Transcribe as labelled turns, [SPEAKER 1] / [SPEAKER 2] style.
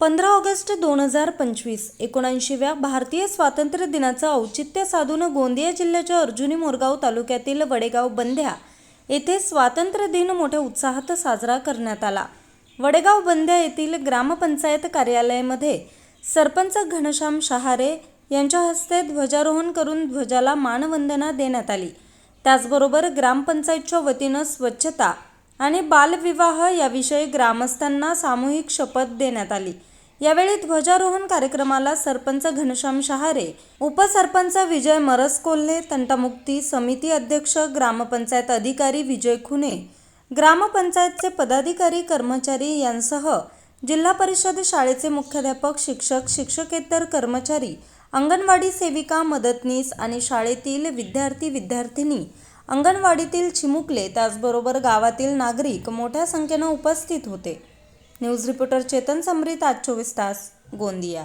[SPEAKER 1] पंधरा ऑगस्ट दोन हजार पंचवीस एकोणऐंशीव्या भारतीय स्वातंत्र्य दिनाचं औचित्य साधून गोंदिया जिल्ह्याच्या अर्जुनी मोरगाव तालुक्यातील वडेगाव बंध्या येथे स्वातंत्र्य दिन मोठ्या उत्साहात साजरा करण्यात आला. वडेगाव बंध्या येथील ग्रामपंचायत कार्यालयामध्ये सरपंच घनश्याम शहारे यांच्या हस्ते ध्वजारोहण करून ध्वजाला मानवंदना देण्यात आली. त्याचबरोबर ग्रामपंचायतच्या वतीनं स्वच्छता आणि बालविवाह याविषयी ग्रामस्थांना सामूहिक शपथ देण्यात आली. यावेळी ध्वजारोहण कार्यक्रमाला सरपंच घनश्याम शहारे उपसरपंच विजय मरस कोल्हे तंटामुक्ती समिती अध्यक्ष ग्रामपंचायत अधिकारी विजय खुने ग्रामपंचायतचे पदाधिकारी कर्मचारी यांसह जिल्हा परिषद शाळेचे मुख्याध्यापक शिक्षक शिक्षकेतर कर्मचारी अंगणवाडी सेविका मदतनीस आणि शाळेतील विद्यार्थी विद्यार्थिनी अंगणवाडीतील चिमुकले त्याचबरोबर गावातील नागरिक मोठ्या संख्येनं उपस्थित होते. न्यूज रिपोर्टर चेतन समरीत आज चोवीस तास गोंदिया.